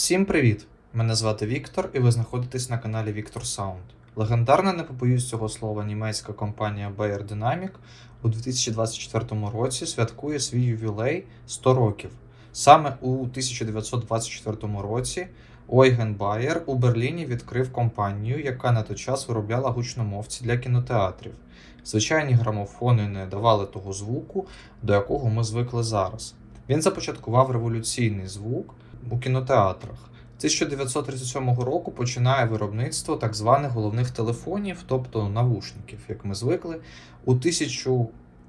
Всім привіт! Мене звати Віктор, і ви знаходитесь на каналі Віктор Sound. Легендарна, не побоюсь цього слова, німецька компанія Bayer Dynamic у 2024 році святкує свій ювілей 100 років. Саме у 1924 році Ойген Байер у Берліні відкрив компанію, яка на той час виробляла гучномовці для кінотеатрів. Звичайні грамофони не давали того звуку, до якого ми звикли зараз. Він започаткував революційний звук у кінотеатрах. З 1937 року починає виробництво так званих головних телефонів, тобто навушників, як ми звикли. У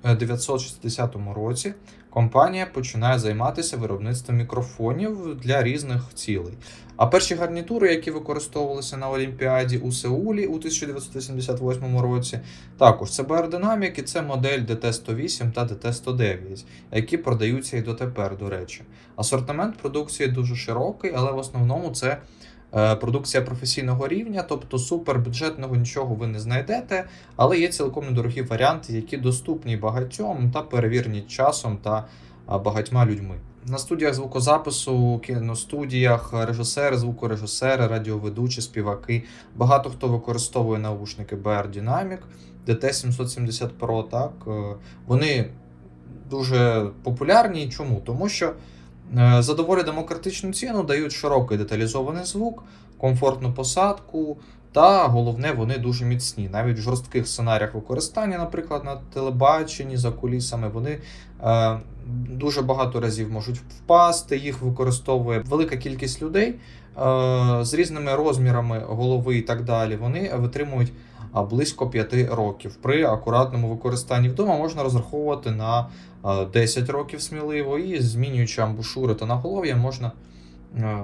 1960 році компанія починає займатися виробництвом мікрофонів для різних цілей. А перші гарнітури, які використовувалися на Олімпіаді у Сеулі у 1988 році, також це Dynamic і це модель DT108 та DT109, які продаються і дотепер, до речі. Асортимент продукції дуже широкий, але в основному це е, продукція професійного рівня, тобто супербюджетного нічого ви не знайдете, але є цілком недорогі варіанти, які доступні багатьом та перевірені часом та багатьма людьми. На студіях звукозапису, кіностудіях, режисери, звукорежисери, радіоведучі, співаки. Багато хто використовує наушники BR Dynamic, DT770 Pro. Так, е, вони дуже популярні. Чому? Тому що е, за доволі демократичну ціну дають широкий деталізований звук, комфортну посадку, та головне, вони дуже міцні. Навіть в жорстких сценаріях використання, наприклад, на телебаченні за кулісами, вони е, дуже багато разів можуть впасти. Їх використовує велика кількість людей е, з різними розмірами голови і так далі. Вони витримують близько 5 років. При акуратному використанні вдома можна розраховувати на 10 років сміливо, і змінюючи амбушури та наголов'я, можна е,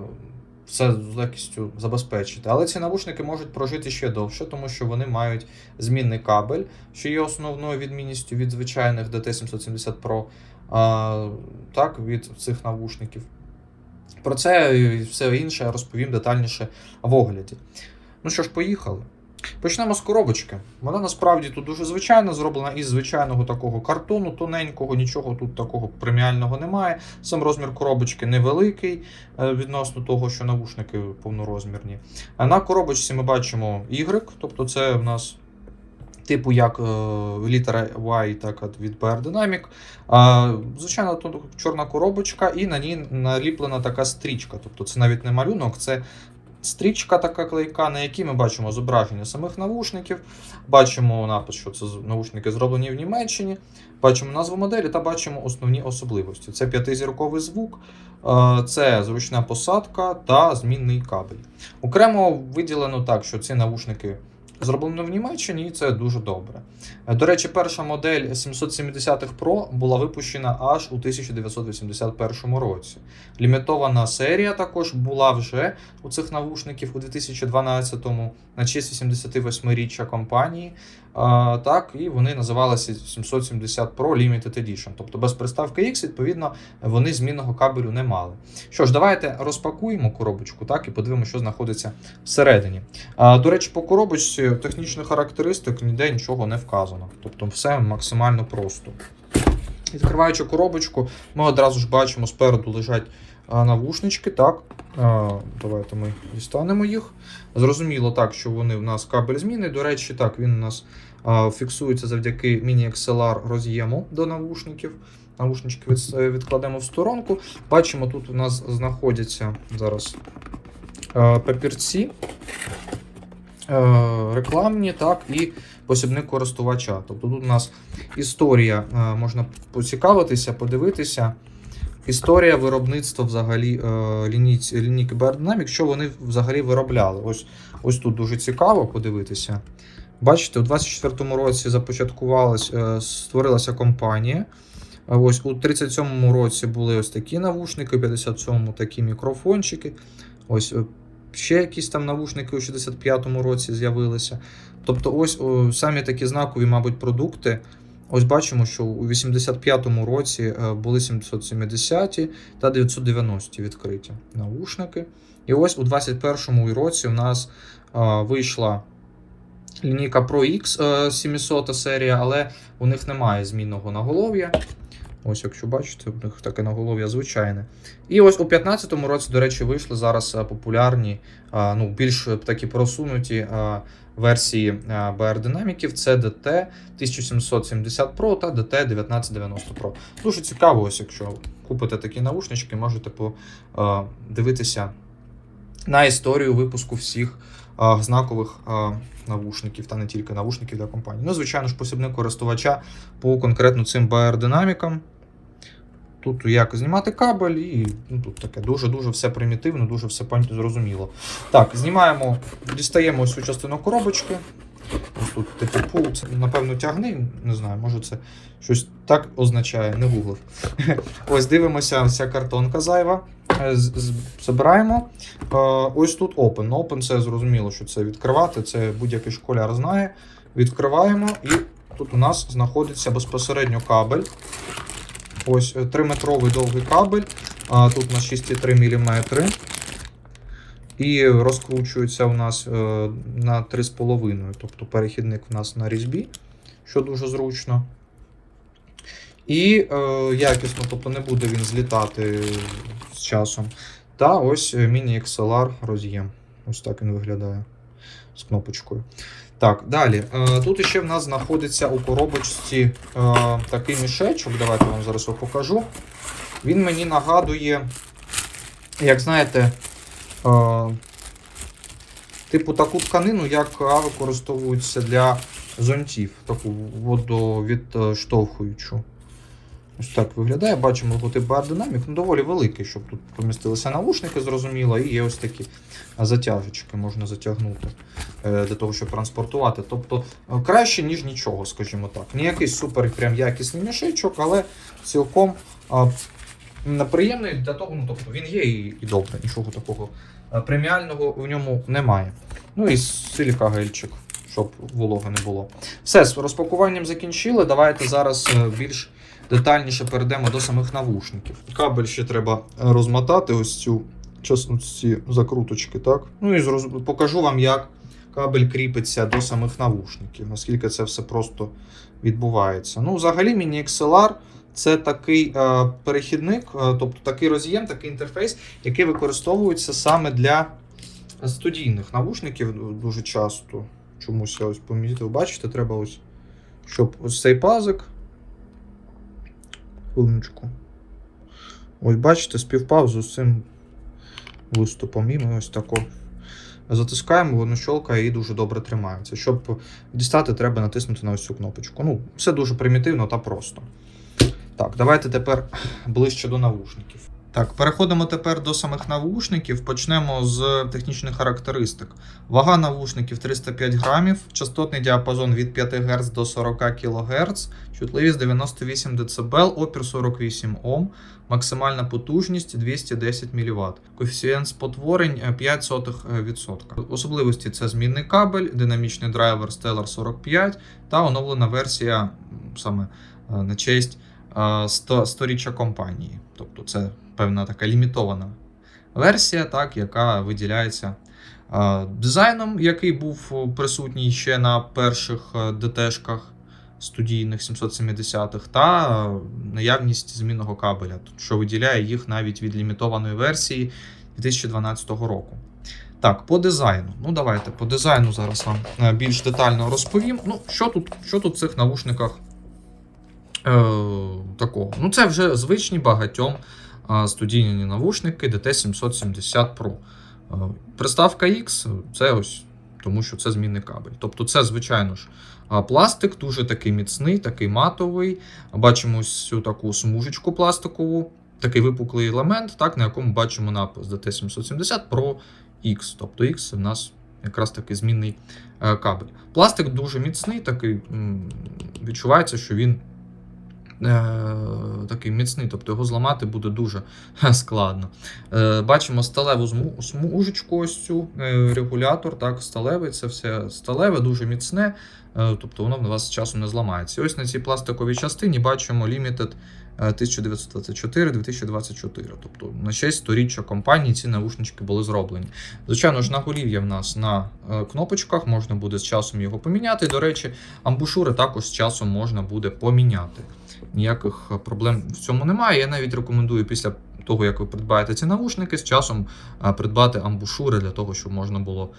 все з легкістю забезпечити. Але ці навушники можуть прожити ще довше, тому що вони мають змінний кабель, що є основною відмінністю від звичайних DT770 Pro, а, так, від цих навушників. Про це і все інше розповім детальніше в огляді. Ну що ж, поїхали. Почнемо з коробочки. Вона насправді тут дуже звичайна, зроблена із звичайного такого картону, тоненького, нічого тут такого преміального немає. Сам розмір коробочки невеликий е, відносно того, що навушники повнорозмірні. А на коробочці ми бачимо Y, тобто це в нас. Типу як е, літера Y, так от від BR Dynamic. А, звичайно, тут чорна коробочка, і на ній наліплена така стрічка. Тобто це навіть не малюнок, це стрічка така клейка, на якій ми бачимо зображення самих навушників, бачимо напис, що це навушники зроблені в Німеччині, бачимо назву моделі та бачимо основні особливості. Це п'ятизірковий звук, е, це зручна посадка та змінний кабель. Окремо виділено так, що ці навушники. Зроблено в Німеччині, і це дуже добре. Е, До речі, перша модель 770-х Pro була випущена аж у 1981 році. Лімітована серія також була вже у цих навушників у 2012-му на честь 88-річчя компанії. Так, і вони називалися 770 Pro Limited Edition. Тобто без приставки X, відповідно, вони змінного кабелю не мали. Що ж, давайте розпакуємо коробочку так, і подивимося, що знаходиться всередині. До речі, по коробочці технічних характеристик ніде нічого не вказано. Тобто все максимально просто. Відкриваючи коробочку, ми одразу ж бачимо, спереду лежать навушнички. Так, давайте ми дістанемо їх. Зрозуміло так, що вони в нас кабель зміни. До речі, так, він у нас фіксується завдяки міні-XLR роз'єму до навушників. Навушнички відкладемо в сторонку. Бачимо, тут у нас знаходяться зараз папірці. е, Рекламні, так, і посібник користувача. Тобто тут у нас історія, е, можна поцікавитися, подивитися. Історія виробництва взагалі е, лінійки Bayer Dynamic, що вони взагалі виробляли. Ось, ось тут дуже цікаво подивитися. Бачите, у 24-му році започаткувалась, е, створилася компанія. Ось у 37-му році були ось такі навушники, у 57-му такі мікрофончики. Ось е, ще якісь там навушники у 65-му році з'явилися. Тобто, ось о, самі такі знакові, мабуть, продукти. Ось бачимо, що у 85-му році е, були 770 та 990 відкриті навушники. І ось у 21-му році у нас вийшла лінійка Pro X е, 700 серія, але у них немає змінного наголов'я. Ось, якщо бачите, у них таке наголов'я звичайне. І ось у 15-му році, до речі, вийшли зараз е, популярні, ну, більш е, такі просунуті версії BR динаміків. Це DT 1770 Pro та DT 1990 Pro. Дуже цікаво, ось якщо купите такі наушнички, можете подивитися на історію випуску всіх знакових навушників та не тільки навушників для компанії. Ну, звичайно ж, посібник користувача по конкретно цим BR динамікам. Тут як знімати кабель, і ну, тут таке дуже-дуже все примітивно, дуже все зрозуміло. Так, знімаємо, дістаємо ось цю частину коробочки. Ось тут типу пул, це, напевно, тягни, не знаю, може це щось так означає, не гуглив. Ось дивимося, вся картонка зайва. Е, Забираємо. Е, Ось тут Open. Open це зрозуміло, що це відкривати, це будь-який школяр знає. Відкриваємо, і тут у нас знаходиться безпосередньо кабель. Ось 3-метровий довгий кабель. Тут на 6,3 мм. І розкручується у нас е, на 3,5, тобто перехідник у нас на різьбі, що дуже зручно. І е, якісно, тобто не буде він злітати з часом. Та ось е, міні-XLR роз'єм. Ось так він виглядає з кнопочкою. Так, далі. Е, Тут ще в нас знаходиться у коробочці е, такий мішечок. Давайте вам зараз його покажу. Він мені нагадує, як знаєте, типу таку тканину, як використовується для зонтів, таку водовідштовхуючу. Ось так виглядає. Бачимо логотип Bar Dynamic, ну доволі великий, щоб тут помістилися навушники, зрозуміло, і є ось такі затяжечки, можна затягнути е, для того, щоб транспортувати. Тобто е, краще, ніж нічого, скажімо так. Не якийсь супер прям якісний мішечок, але цілком а, неприємний для того, ну тобто він є і, і добре, нічого такого е, преміального в ньому немає. Ну і силіка гельчик, щоб волога не було. Все, з розпакуванням закінчили. Давайте зараз е, більш детальніше перейдемо до самих навушників. Кабель ще треба розмотати, ось цю час- ці закруточки, так? Ну і зроз- покажу вам, як кабель кріпиться до самих навушників, наскільки це все просто відбувається. Ну, взагалі, міні XLR це такий е, перехідник, е, тобто такий роз'єм, такий інтерфейс, який використовується саме для студійних навушників дуже часто. Чомусь я ось помітив, бачите, треба ось, щоб ось цей пазик. Хвилиночку. Ось бачите, співпав з цим виступом. І ми ось тако затискаємо, воно щолкає і дуже добре тримається. Щоб дістати, треба натиснути на ось цю кнопочку. Ну, все дуже примітивно та просто. Так, давайте тепер ближче до навушників. Так, переходимо тепер до самих навушників. Почнемо з технічних характеристик. Вага навушників 305 грамів, частотний діапазон від 5 Гц до 40 кГц, чутливість 98 дБ, опір 48 Ом, максимальна потужність 210 мВт. Коефіцієнт спотворень е, 0,05%. Особливості це змінний кабель, динамічний драйвер Stellar 45 та оновлена версія саме е, на честь е, 100 сторіччя компанії. Тобто це певна така лімітована версія, так, яка виділяється дизайном, який був е, присутній ще на перших е, ДТшках студійних 770-х, та е, наявність змінного кабеля, що виділяє їх навіть від лімітованої версії 2012 року. Так, по дизайну. Ну, давайте по дизайну зараз вам більш детально розповім. Ну, що тут, що тут в цих навушниках е, такого? Ну, це вже звичні багатьом студійні навушники DT770 Pro. Е, Приставка X це ось тому, що це змінний кабель. Тобто, це, звичайно ж, пластик, дуже такий міцний, такий матовий. Бачимо ось цю таку смужечку пластикову, такий випуклий елемент, так, на якому бачимо напис DT770 Pro X. Тобто X в нас якраз такий змінний е, кабель. Пластик дуже міцний, такий відчувається, що він такий міцний, тобто його зламати буде дуже складно. Е, бачимо сталеву смужечку, ось цю е, регулятор, так, сталевий, це все сталеве, дуже міцне, е, тобто воно в вас з часом не зламається. Ось на цій пластиковій частині бачимо Limited е, 1924-2024. Тобто на честь сторіччя компанії ці навушнички були зроблені. Звичайно ж, наголів'я в нас на е, кнопочках, можна буде з часом його поміняти. До речі, амбушури також з часом можна буде поміняти. Ніяких е, проблем в цьому немає. Я навіть рекомендую після того, як ви придбаєте ці навушники, з часом е, придбати амбушури для того, щоб можна було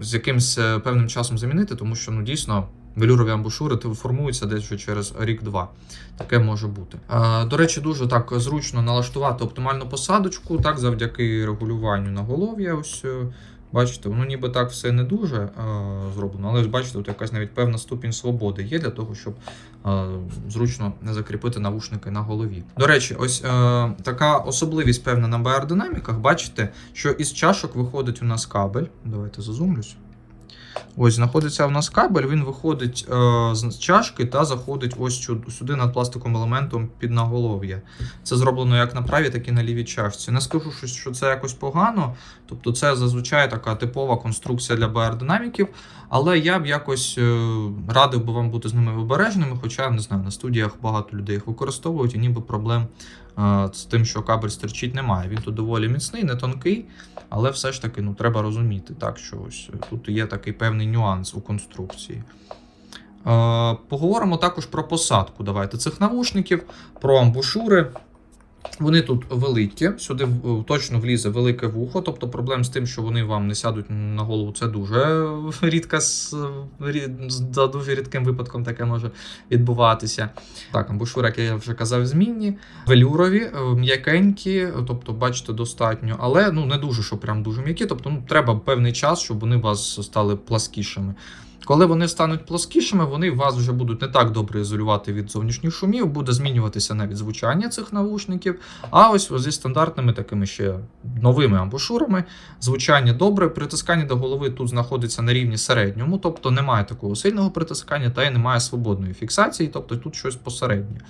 з якимсь е, певним часом замінити, тому що ну дійсно. Велюрові амбушури формуються десь вже через рік-два. Таке може бути. До речі, дуже так зручно налаштувати оптимальну посадочку, так, завдяки регулюванню наголов'я. Ось е, бачите, воно ніби так все не дуже е, зроблено, але бачите, тут якась навіть певна ступінь свободи є для того, щоб е, зручно не закріпити навушники на голові. До речі, ось така особливість певна на BR-динаміках. Бачите, що із чашок виходить у нас кабель. Давайте зазумлюсь. Ось знаходиться у нас кабель, він виходить е, з чашки та заходить ось сюди над пластиковим елементом під наголов'я. Це зроблено як на правій, так і на лівій чашці. Не скажу, що, це якось погано. Тобто, це зазвичай така типова конструкція для BR-динаміків, але я б якось е, радив би вам бути з ними обережними, хоча не знаю, на студіях багато людей їх використовують, і ніби проблем з тим, що кабель стерчить, немає. Він тут доволі міцний, не тонкий, але все ж таки ну, треба розуміти, так, що ось тут є такий певний нюанс у конструкції. Е, Поговоримо також про посадку. Давайте цих навушників, про амбушури. Вони тут великі, сюди точно влізе велике вухо, тобто проблем з тим, що вони вам не сядуть на голову, це дуже рідка за дуже рідким випадком таке може відбуватися. Так, амбушури, як я вже казав, змінні, велюрові, е, м'якенькі, тобто, бачите, достатньо, але ну не дуже, що прям дуже м'які. Тобто, ну треба певний час, щоб вони у вас стали пласкішими. Коли вони стануть плоскішими, вони вас вже будуть не так добре ізолювати від зовнішніх шумів, буде змінюватися навіть звучання цих навушників. А ось зі стандартними такими ще новими амбушурами звучання добре. Притискання до голови тут знаходиться на рівні середньому, тобто немає такого сильного притискання та й немає свободної фіксації, тобто тут щось посереднє.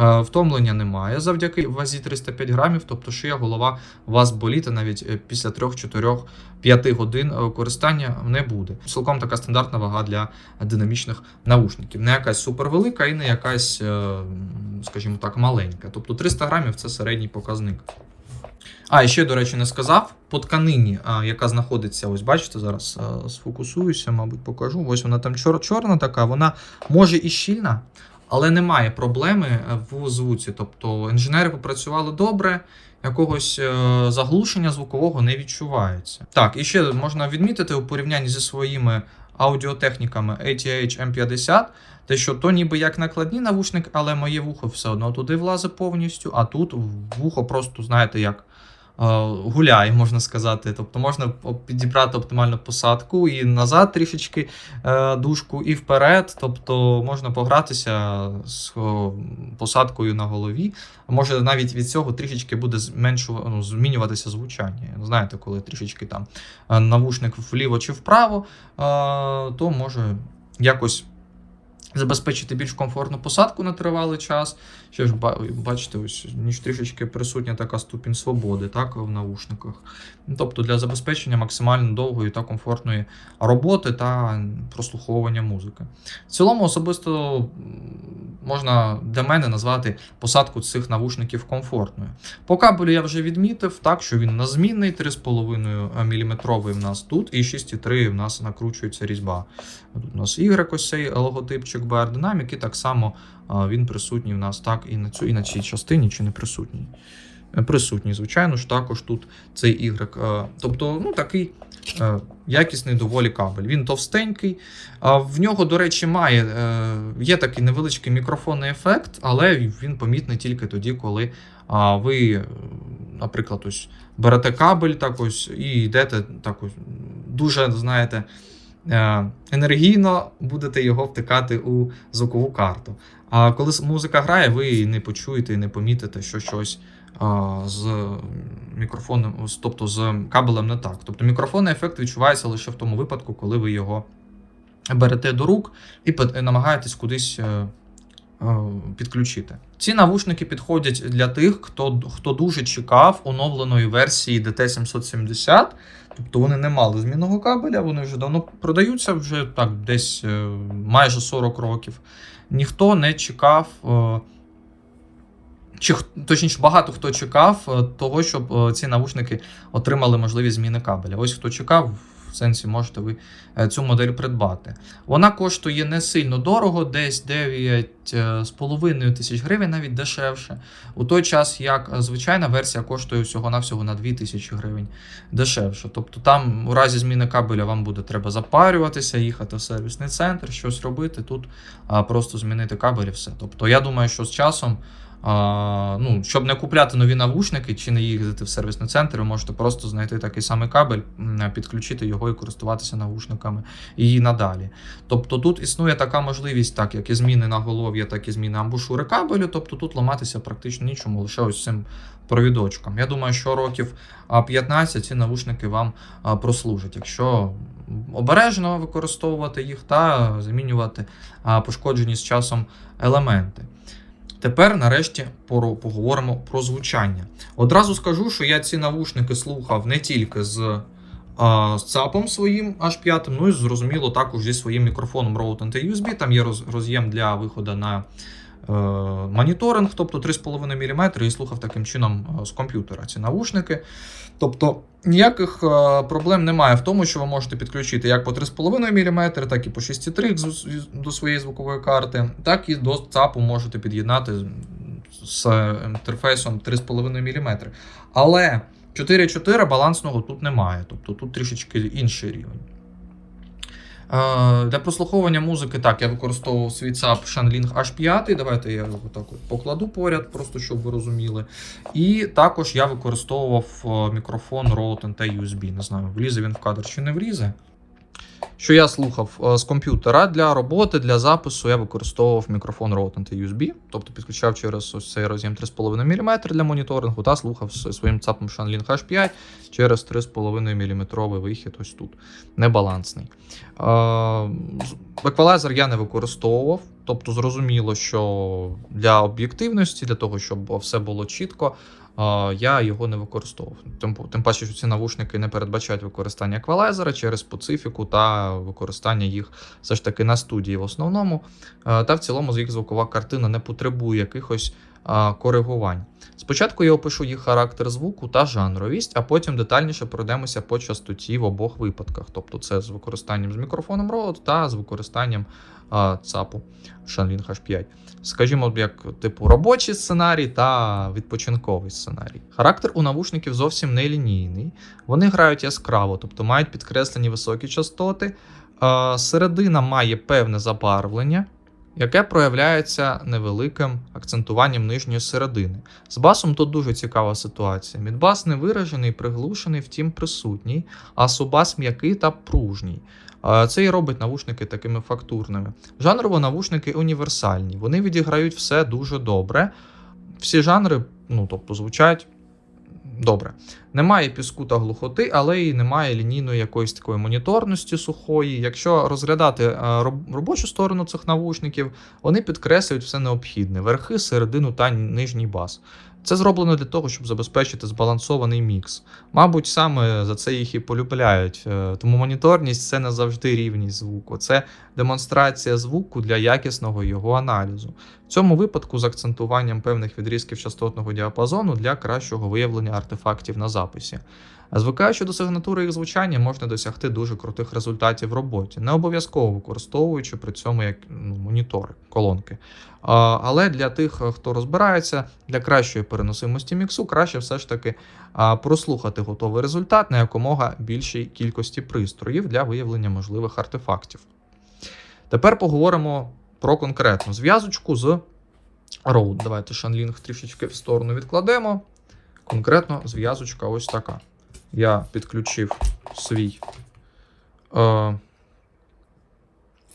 Е, Втомлення немає завдяки вазі 305 грамів, тобто шия, голова вас боліти навіть е, після 3, 4, 5 годин е, користання не буде. Цілком така стандартна вага для динамічних наушників. Не якась супервелика і не якась, скажімо так, маленька. Тобто 300 грамів це середній показник. А, і ще, до речі, не сказав. По тканині, яка знаходиться, ось бачите, зараз сфокусуюся, мабуть, покажу. Ось вона там чор- чорна така, вона може і щільна, але немає проблеми е, в звуці. Тобто інженери попрацювали добре, якогось е, заглушення звукового не відчувається. Так, і ще можна відмітити у порівнянні зі своїми аудіотехніками ATH M50, те, що то ніби як накладні навушник, але моє вухо все одно туди влазить повністю, а тут вухо просто, знаєте, як е, гуляє, можна сказати. Тобто можна підібрати оптимальну посадку і назад трішечки е, дужку, і вперед. Тобто можна погратися з посадкою на голові. Може навіть від цього трішечки буде зменшува- ну, змінюватися звучання. Знаєте, коли трішечки там е, навушник вліво чи вправо, е, то може якось забезпечити більш комфортну посадку на тривалий час. Ще ж бачите, ось ніж трішечки присутня така ступінь свободи, так, в наушниках. Ну, Тобто для забезпечення максимально довгої та комфортної роботи та прослуховування музики. В цілому, особисто можна для мене назвати посадку цих навушників комфортною. По кабелю я вже відмітив, так, що він назмінний, 3,5 мм в нас тут, і 6,3 в нас накручується різьба. Тут у нас Y ось цей логотипчик Dynamic, і так само він присутній в нас так і на цю, і на цій частині, чи не присутній. Е, Присутній, звичайно ж, також тут цей Y. е, Тобто, ну такий е, якісний доволі кабель. Він товстенький. В нього, до речі, має є такий невеличкий мікрофонний ефект, але він помітний тільки тоді, коли ви, наприклад, ось берете кабель так ось і йдете так ось дуже, знаєте. Е, Енергійно будете його втикати у звукову карту. А коли музика грає, ви не почуєте і не помітите, що щось з мікрофоном, тобто з кабелем не так. Тобто мікрофонний ефект відчувається лише в тому випадку, коли ви його берете до рук і намагаєтесь кудись. Е, Підключити. Ці навушники підходять для тих, хто, хто дуже чекав оновленої версії DT770. Тобто вони не мали змінного кабеля, вони вже давно продаються, вже так десь е, майже 40 років. Ніхто не чекав е, чи точніше, багато хто чекав того, щоб ці навушники отримали можливість зміни кабеля. Ось хто чекав, в сенсі можете ви е, цю модель придбати. Вона коштує не сильно дорого, десь 9,5 тисяч гривень, навіть дешевше. У той час, як е, звичайна версія коштує всього-навсього на 2 тисячі гривень дешевше. Тобто там у разі зміни кабеля вам буде треба запарюватися, їхати в сервісний центр, щось робити. Тут просто змінити кабель і все. Тобто я думаю, що з часом. А, ну, щоб не купляти нові навушники чи не їздити в сервісний центр, ви можете просто знайти такий самий кабель, підключити його і користуватися навушниками і надалі. Тобто тут існує така можливість, так як і зміни наголов'я, так і зміни амбушури кабелю. Тобто тут ламатися практично нічому, лише ось цим провідочком. Я думаю, що років 15 ці навушники вам прослужать, якщо обережно використовувати їх та замінювати пошкоджені з часом елементи. Тепер, нарешті, поговоримо про звучання. Одразу скажу, що я ці навушники слухав не тільки з, з ЦАПом своїм H5, ну і зрозуміло також зі своїм мікрофоном Rode NT-USB. Там є роз, роз'єм для виходу на моніторинг, тобто 3,5 мм, і слухав таким чином е, з комп'ютера ці навушники. Тобто ніяких е, проблем немає в тому, що ви можете підключити як по 3,5 мм, так і по 6,3 з- з- до своєї звукової карти, так і до ЦАПу можете під'єднати з інтерфейсом 3,5 мм. Але 4.4 балансного тут немає, тобто тут трішечки інший рівень. Е, Для прослуховування музики так, я використовував свій ЦАП Shanling H5. Давайте я його так покладу поряд, просто щоб ви розуміли. І також я використовував е, мікрофон Rode NT USB. Не знаю, влізе він в кадр чи не влізе. Що я слухав е, з комп'ютера для роботи, для запису я використовував мікрофон Rode NT USB, тобто підключав через ось цей роз'єм 3,5 мм для моніторингу та слухав своїм ЦАПом Shanling H5 через 3,5 мм вихід ось тут, небалансний. Е, Еквалайзер я не використовував, тобто зрозуміло, що для об'єктивності, для того, щоб все було чітко, я його не використовував. Тим, тим паче, що ці навушники не передбачають використання еквалайзера через специфіку та використання їх все ж таки на студії в основному. Е, Та в цілому їх звукова картина не потребує якихось коригувань. Спочатку я опишу їх характер звуку та жанровість, а потім детальніше пройдемося по частоті в обох випадках. Тобто це з використанням з мікрофоном Rode та з використанням ЦАПу Shanling H5. Скажімо, як типу робочий сценарій та відпочинковий сценарій. Характер у навушників зовсім не лінійний. Вони грають яскраво, тобто мають підкреслені високі частоти. Середина має певне забарвлення, яке проявляється невеликим акцентуванням нижньої середини. З басом тут дуже цікава ситуація. Мідбас не виражений, приглушений, втім присутній, а субас м'який та пружній. Це і робить навушники такими фактурними. Жанрово навушники універсальні, вони відіграють все дуже добре. Всі жанри, ну тобто, звучать добре. Немає піску та глухоти, але й немає лінійної якоїсь такої моніторності сухої. Якщо розглядати е, робочу сторону цих навушників, вони підкреслюють все необхідне: верхи, середину та нижній бас. Це зроблено для того, щоб забезпечити збалансований мікс. Мабуть, саме за це їх і полюбляють. Е, Тому моніторність це не завжди рівність звуку, це демонстрація звуку для якісного його аналізу. В цьому випадку з акцентуванням певних відрізків частотного діапазону для кращого виявлення артефактів на записі. Звикаючи до сигнатури їх звучання, можна досягти дуже крутих результатів в роботі, не обов'язково використовуючи при цьому як ну, монітори, колонки. А, Але для тих, е, хто розбирається, для кращої переносимості міксу, краще все ж таки а, прослухати готовий результат на якомога більшій кількості пристроїв для виявлення можливих артефактів. Тепер поговоримо про конкретну зв'язочку з Rode. Давайте Shanling трішечки в сторону відкладемо. Конкретно зв'язочка ось така. Я підключив свій е,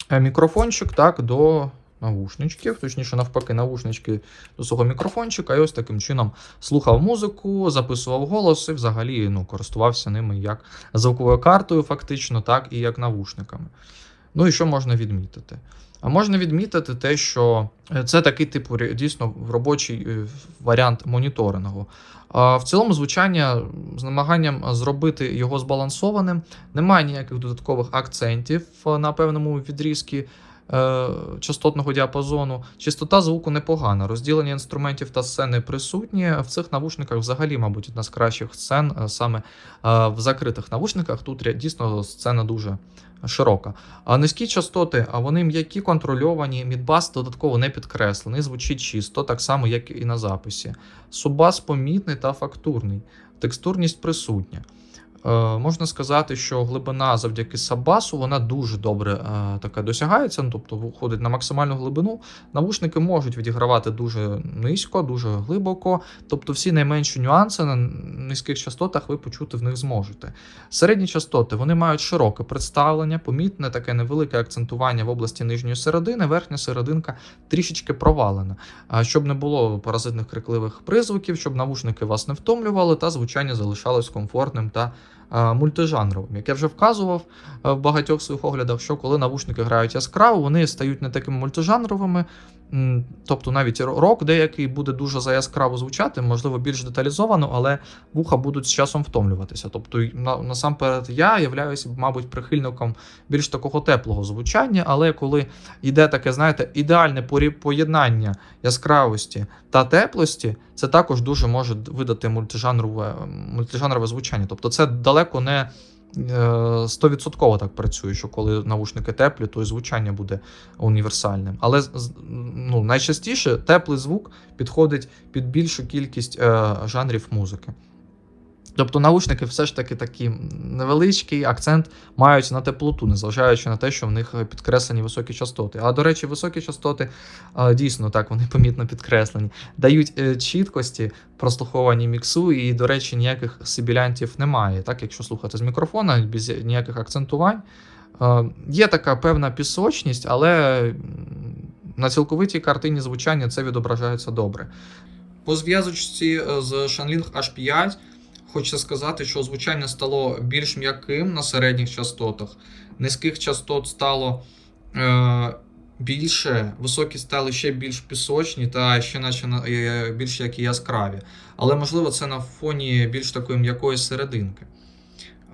е, мікрофончик так, до навушничків, точніше, навпаки, навушнички до свого мікрофончика, і ось таким чином слухав музику, записував голос і взагалі ну, користувався ними як звуковою картою, фактично, так і як навушниками. Ну і що можна відмітити? А можна відмітити те, що е, це такий типу дійсно робочий е, варіант моніторингу. В цілому звучання з намаганням зробити його збалансованим, немає ніяких додаткових акцентів е, на певному відрізку частотного діапазону. Частота звуку непогана. Розділення інструментів та сцени присутні. В цих навушниках взагалі, мабуть, одна з кращих сцен саме в закритих навушниках. Тут дійсно сцена дуже широка. А низькі частоти, а вони м'які контрольовані, мідбас додатково не підкреслений, звучить чисто, так само, як і на записі. Суббас помітний та фактурний, текстурність присутня. Е, можна сказати, що глибина завдяки сабасу вона дуже добре е, така досягається, ну, тобто виходить на максимальну глибину. Навушники можуть відігравати дуже низько, дуже глибоко. Тобто всі найменші нюанси на низьких частотах ви почути в них зможете. Середні частоти вони мають широке представлення, помітне таке невелике акцентування в області нижньої середини, верхня серединка трішечки провалена. Щоб не було паразитних крикливих призвуків, щоб навушники вас не втомлювали, та звучання залишалось комфортним та мультижанровим. Як я вже вказував е, в багатьох своїх оглядах, що коли навушники грають яскраво, вони стають не такими мультижанровими. Тобто навіть рок деякий буде дуже заяскраво звучати, можливо, більш деталізовано, але вуха будуть з часом втомлюватися. Тобто, насамперед, я являюся, мабуть, прихильником більш такого теплого звучання, але коли йде таке, знаєте, ідеальне поєднання яскравості та теплості, це також дуже може видати мультижанрове, мультижанрове звучання. Тобто, це далеко не. Стовідсотково так працює, що коли навушники теплі, то і звучання буде універсальним. Але ну, найчастіше теплий звук підходить під більшу кількість е, жанрів музики. Тобто наушники все ж таки такі невеличкий акцент мають на теплоту, незважаючи на те, що в них підкреслені високі частоти. А до речі, високі частоти дійсно так вони помітно підкреслені, дають е, чіткості прослуховані міксу, і, до речі, ніяких сибілянтів немає. Так, якщо слухати з мікрофона, без ніяких акцентувань. Е, Є така певна пісочність, але на цілковитій картині звучання це відображається добре. По зв'язочці е, з Shanling H5 хочеться сказати, що звучання стало більш м'яким на середніх частотах. Низьких частот стало е, більше, високі стали ще більш пісочні та ще наче е, більш як і яскраві. Але можливо це на фоні більш такої м'якої серединки.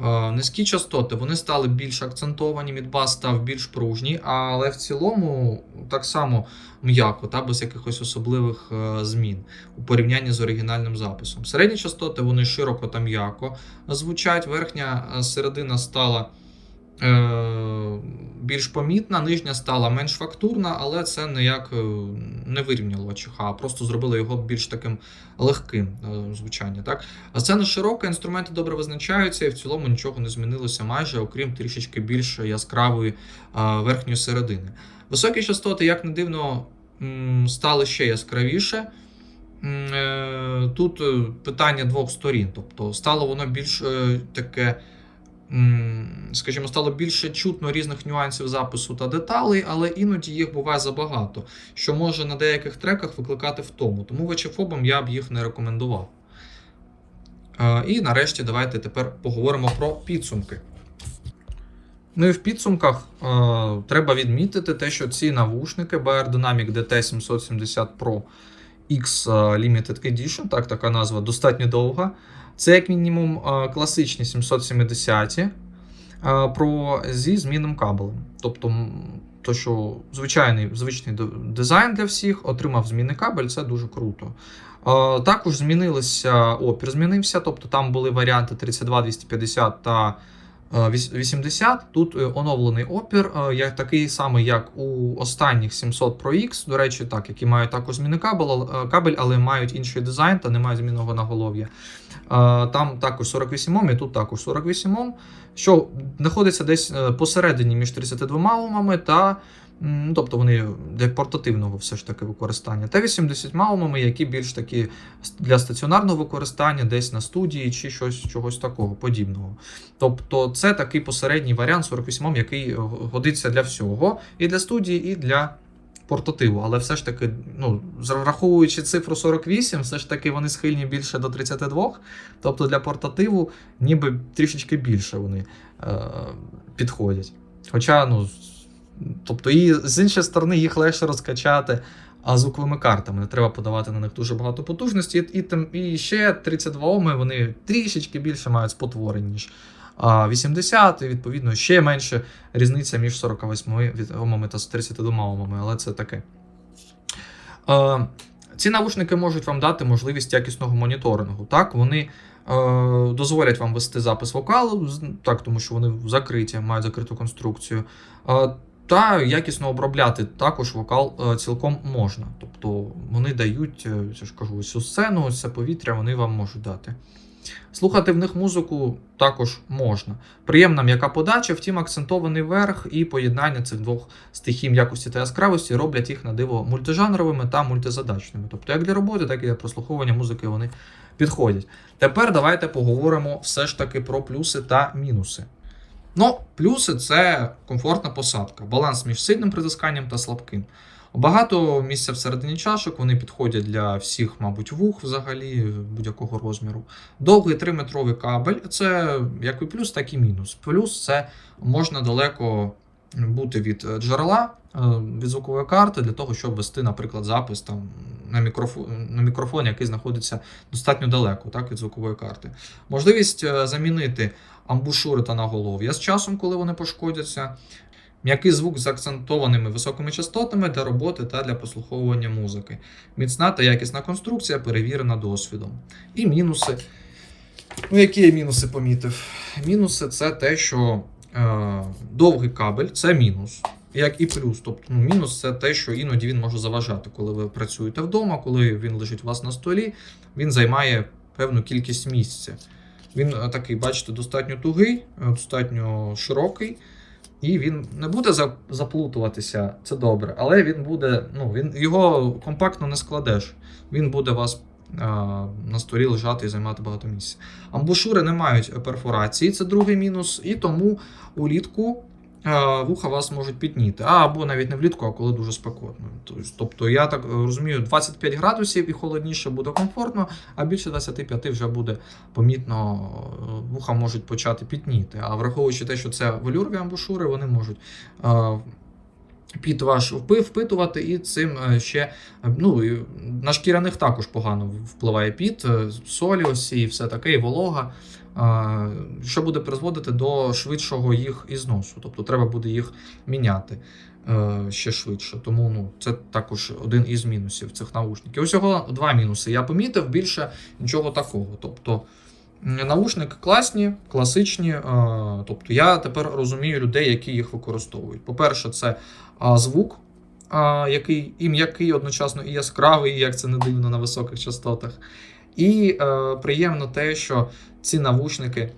Е, Низькі частоти вони стали більш акцентовані, мідбас став більш пружній, але в цілому так само м'яко, та без якихось особливих е, змін у порівнянні з оригінальним записом. Середні частоти вони широко та м'яко звучать. Верхня е, середина стала більш помітна, нижня стала менш фактурна, але це ніяк е, не вирівняло ЧХ, а просто зробило його більш таким легким е, звучання. Так? А сцена широка, інструменти добре визначаються, і в цілому нічого не змінилося майже, окрім трішечки більш яскравої е, верхньої середини. Високі частоти, як не дивно, стали ще яскравіше. Е, Тут е, питання двох сторін. Тобто стало воно більш е, таке, скажімо, стало більше чутно різних нюансів запису та деталей, але іноді їх буває забагато, що може на деяких треках викликати втому. Тому вечефобам я б їх не рекомендував. Е, І нарешті давайте тепер поговоримо про підсумки. Ну і в підсумках е, треба відмітити те, що ці навушники BR Dynamic DT770 Pro X Limited Edition, так така назва, достатньо довга. Це як мінімум класичні 770 е, Pro зі змінним кабелем. Тобто, то, що звичайний звичний дизайн для всіх, отримав змінний кабель, це дуже круто. Також змінилися опір, змінився, тобто там були варіанти 32, 250 та 80. Тут е, оновлений опір, е, як такий самий, як у останніх 700 Pro X, до речі, так, які мають також змінний кабель, але- е, мають інший дизайн та немає змінного наголов'я. Е, Там також 48 Ом, і тут також 48 Ом, що знаходиться десь е, посередині між 32 Омами та. Ну, Тобто вони для портативного все ж таки використання, та 80 омами, які більш такі для стаціонарного використання, десь на студії чи щось чогось такого подібного. Тобто це такий посередній варіант 48 Ом, який е, годиться для всього, і для студії, і для портативу. Але все ж таки, ну, враховуючи цифру 48, все ж таки вони схильні більше до 32. Тобто для портативу ніби трішечки більше вони е, підходять. Хоча, ну, тобто, і з іншої сторони, їх легше розкачати. А звуковими картами не треба подавати на них дуже багато потужності. І, тим- і ще 32 Оми вони трішечки більше мають спотворень, ніж 80, і відповідно ще менше різниця між 48 омами та 32 омами, але це таке. Ці навушники можуть вам дати можливість якісного моніторингу. Так, вони е, дозволять вам вести запис вокалу, так, тому що вони закриті, мають закриту конструкцію. Е, та якісно обробляти також вокал е, цілком можна. Тобто вони дають, е, я ж кажу, цю сцену, це повітря вони вам можуть дати. Слухати в них музику також можна. Приємна м'яка подача, втім акцентований верх і поєднання цих двох стихій м'якості та яскравості роблять їх на диво мультижанровими та мультизадачними. Тобто як для роботи, так і для прослуховування музики вони підходять. Тепер давайте поговоримо все ж таки про плюси та мінуси. Ну, плюси це комфортна посадка, баланс між сильним притисканням та слабким. Багато місця всередині чашок, вони підходять для всіх, мабуть, вух взагалі будь-якого розміру. Довгий 3-метровий кабель це як і плюс, так і мінус. Плюс це можна далеко бути від е, джерела, е, від звукової карти, для того, щоб вести, наприклад, запис там, на, мікрофон, на мікрофон, який знаходиться достатньо далеко так, від звукової карти. Можливість е, замінити амбушури та наголов'я з часом, коли вони пошкодяться. М'який звук з акцентованими високими частотами для роботи та для прослуховування музики. Міцна та якісна конструкція, перевірена досвідом. І мінуси. Ну, які я мінуси помітив? Мінуси це те, що довгий кабель це мінус. Як і плюс. Тобто, ну, мінус це те, що іноді він може заважати, коли ви працюєте вдома, коли він лежить у вас на столі, він займає певну кількість місця. Він е, такий, бачите, достатньо тугий, е, достатньо широкий. І він не буде заплутуватися, це добре, але він буде, ну, він, його компактно не складеш. Він буде вас на столі лежати і займати багато місця. Амбушури не мають перфорації, це другий мінус, і тому улітку вуха вас можуть підніти. А, або навіть не влітку, а коли дуже спекотно. Тобто, я так е, розумію, 25 градусів і холодніше буде комфортно, а більше 25 вже буде помітно, е, вуха можуть почати пітніти. А враховуючи те, що це велюрові амбушури, вони можуть піт ваш впи- впитувати, і цим е, ще е, ну, на шкіряних також погано впливає піт, е, солі ось і все таке, і волога. Що буде призводити до швидшого їх ізносу, тобто треба буде їх міняти ще швидше. Тому ну, це також один із мінусів цих наушників. Усього два мінуси. Я помітив більше нічого такого. Тобто наушники класні, класичні. е, Тобто я тепер розумію людей, які їх використовують. По-перше, це звук, який і м'який одночасно і яскравий, як це не дивно на високих частотах. І е, приємно те, що ці навушники е,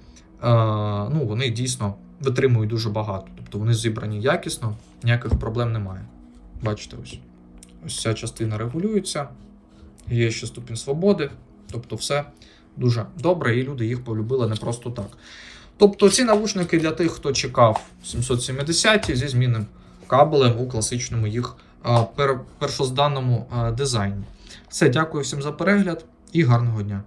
ну, вони дійсно витримують дуже багато. Тобто вони зібрані якісно, ніяких проблем немає. Бачите, ось. Ось ця частина регулюється, є ще ступінь свободи, тобто все дуже добре, і люди їх полюбили не просто так. Тобто ці навушники для тих, хто чекав 770 зі змінним кабелем у класичному їх першозданному дизайні. Все, дякую всім за перегляд і гарного дня.